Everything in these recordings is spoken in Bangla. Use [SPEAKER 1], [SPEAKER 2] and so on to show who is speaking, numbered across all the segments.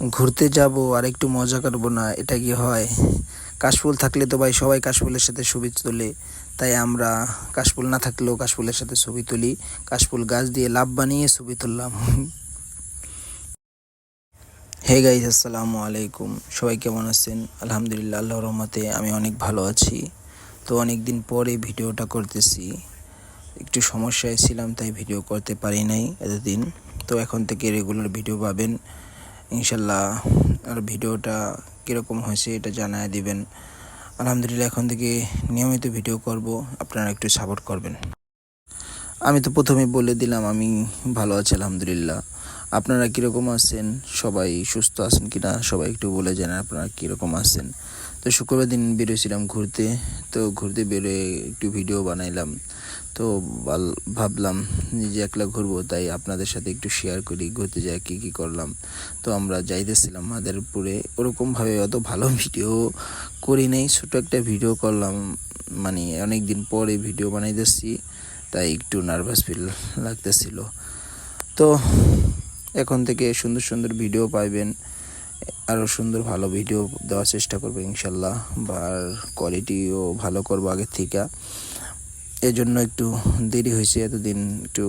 [SPEAKER 1] ঘুরতে যাব আর একটু মজা করব না, এটা কি হয়? কাশফুল থাকলে তো ভাই সবাই কাশফুলের সাথে ছবি তোলে, তাই আমরা কাশফুল না থাকলেও কাশফুলের সাথে ছবি তুলি, কাশফুল গাছ দিয়ে লাভ বানিয়ে ছবি তুললাম। হে গাইজ আসসালামু আলাইকুম, সবাই কেমন আছেন? আলহামদুলিল্লাহ আল্লাহ রহমতে আমি অনেক ভালো আছি। তো অনেক দিন পরে ভিডিওটা করতেছি, একটু সমস্যায় ছিলাম, তাই ভিডিও করতে পারি নাই এতদিন। তো এখন থেকে রেগুলার ভিডিও পাবেন। ইনশাল্লাহ আর ভিডিওটা কীরকম হয়েছে এটা জানায় দিবেন। আলহামদুলিল্লাহ এখন থেকে নিয়মিত ভিডিও করব, আপনারা একটু সাপোর্ট করবেন। আমি তো প্রথমে বলে দিলাম, আমি ভালো আছি, আলহামদুলিল্লাহ। আপনারা কীরকম আছেন? সবাই সুস্থ আছেন কিনা? সবাই একটু বলে জানেন, আপনারা কীরকম আছেন? তো শুক্রবার দিন বেরোছিলাম ঘুরতে, তো ঘুরতে বেরোয় একটু ভিডিও বানাইলাম। তো বাল- ভাবলাম নিজে একলা ঘুরবো, তাই আপনাদের সাথে একটু শেয়ার করি, ঘুরতে যাই, কী কী করলাম। তো আমরা যাইতেছিলাম মাদারপুরে, ওরকমভাবে অত ভালো ভিডিও করি নাই ছোটো একটা ভিডিও করলাম মানে অনেক দিন পরে ভিডিও বানাইতেছি, তাই একটু নার্ভাস ফিল লাগতেছিল। তো এখন থেকে সুন্দর সুন্দর ভিডিও পাইবেন। আরও সুন্দর ভালো ভিডিও দেওয়ার চেষ্টা করব ইনশাল্লাহ বা কোয়ালিটিও ভালো করব আগের থেকে। এই জন্য একটু দেরি হয়েছে, এতদিন একটু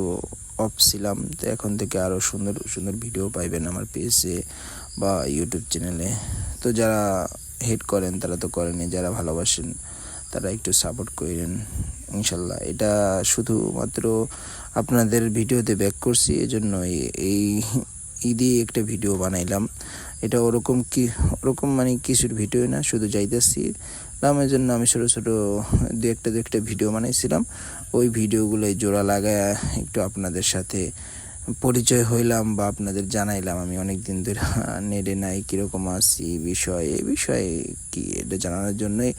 [SPEAKER 1] অফ ছিলাম। তো এখন থেকে আরও সুন্দর সুন্দর ভিডিও পাইবেন আমার পেজে বা ইউটিউব চ্যানেলে তো যারা হেড করেন, তারা তো করেনি যারা ভালোবাসেন, তারা একটু সাপোর্ট করেন ইনশাল্লাহ। এটা শুধুমাত্র আপনাদের ভিডিওতে ব্যাক করছি এজন্য এই ঈদে একটা ভিডিও বানাইলাম। এটা ওরকম কি, ওরকম মানে কিছুর ভিডিও না, শুধু যাইতেছি। নামের জন্য আমি ছোটো ছোটো দু একটা দু একটা ভিডিও বানাইছিলাম। ওই ভিডিওগুলোই জোড়া লাগায় একটু আপনাদের সাথে পরিচয় হইলাম বা আপনাদের জানাইলাম আমি অনেক দিন ধরে নেড়ে নাই, কীরকম আছি বিষয় এই বিষয়ে কি এটা জানানোর জন্যই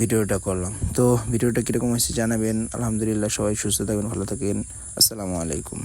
[SPEAKER 1] ভিডিওটা করলাম। তো ভিডিওটা কীরকম হয়েছে জানাবেন। আলহামদুলিল্লাহ সবাই সুস্থ থাকবেন, ভালো থাকেন। আসসালামু আলাইকুম।